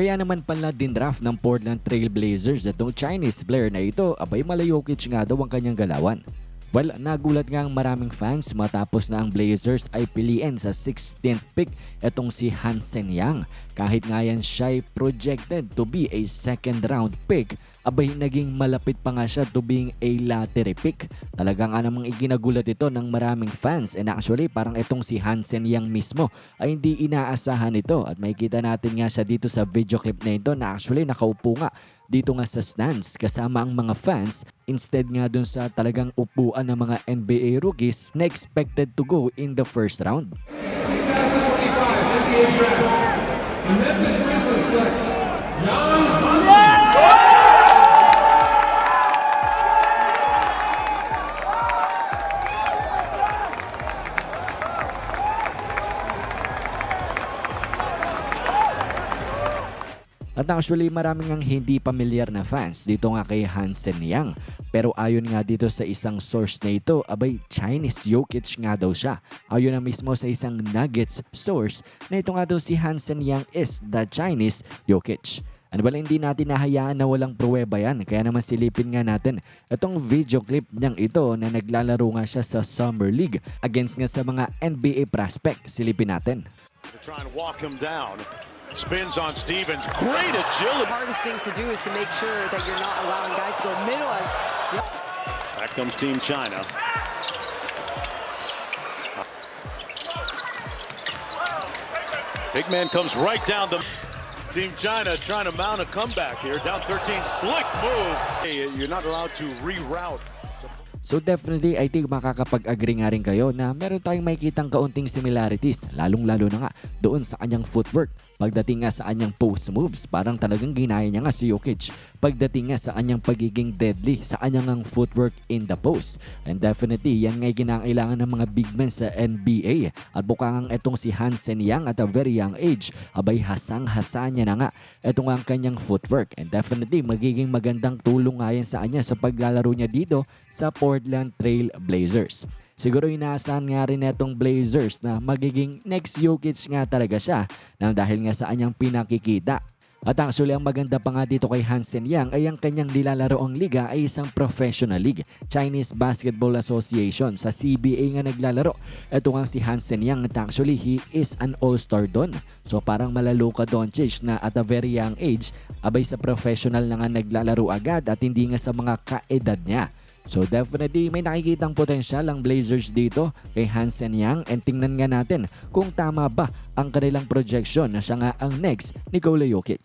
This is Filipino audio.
Kaya naman pala din draft ng Portland Trail Blazers itong Chinese player na ito abay malayokich nga daw ang kanyang galawan. Well, nagulat nga ang maraming fans matapos na ang Blazers ay piliin sa 16th pick itong si Hansen Yang. Kahit nga yan siya ay projected to be a second round pick, abay naging malapit pa nga siya to being a lottery pick. Talaga nga namang iginagulat ito ng maraming fans and actually parang itong si Hansen Yang mismo ay hindi inaasahan ito at makikita natin nga siya dito sa video clip na ito na actually nakaupo nga dito nga sa stands kasama ang mga fans instead nga dun sa talagang upuan ng mga NBA rookies na expected to go in the first round. 2025 NBA Draft. The Memphis Grizzlies select Jan At actually maraming ang hindi pamilyar na fans dito nga kay Hansen Yang. Pero ayon nga dito sa isang source na ito, abay Chinese Jokic nga daw siya. Ayon na mismo sa isang Nuggets source na ito nga daw si Hansen Yang is the Chinese Jokic. Ano ba hindi natin nahayaan na walang pruweba yan? Kaya naman silipin nga natin itong video clip niyang ito na naglalaro nga siya sa Summer League against nga sa mga NBA prospect. Silipin natin. to try and walk him down. Spins on Stevens. Great agility. The hardest things to do is to make sure that you're not allowing guys to go middle as Back comes Team China. Big man comes right down the. Team China trying to mount a comeback here. Down 13. Slick move. Hey, you're not allowed to reroute. So definitely, I think makakapag-agree nga rin kayo na meron tayong makikitang kaunting similarities, lalong-lalo na nga doon sa kanyang footwork. Pagdating nga sa kanyang post moves, parang talagang ginaya niya nga si Jokic. Pagdating nga sa kanyang pagiging deadly, sa kanyang ang footwork in the post. And definitely, yan nga kinakailangan ng mga big men sa NBA. At bukang itong si Hansen Yang at a very young age, abay hasang-hasa niya na nga itong ang kanyang footwork. And definitely, magiging magandang tulong nga yan sa kanya sa paglalaro niya dito sa Portland Trail Blazers. Siguro inaasahan nga rin netong Blazers na magiging next Jokic nga talaga siya nang dahil nga sa kanyang pinakikita. At actually ang maganda pa nga dito kay Hansen Yang ay ang kanyang nilalaroang liga ay isang professional league, Chinese Basketball Association. Sa CBA nga naglalaro. Ito nga si Hansen Yang at actually he is an all-star doon. So parang malalo ka Doncic na at a very young age, abay sa professional na nga naglalaro agad at hindi nga sa mga kaedad niya. So definitely may nakikitang potensyal ang Blazers dito kay Hansen Yang and tingnan nga natin kung tama ba ang kanilang projection na siya nga ang next Nikola Jokic.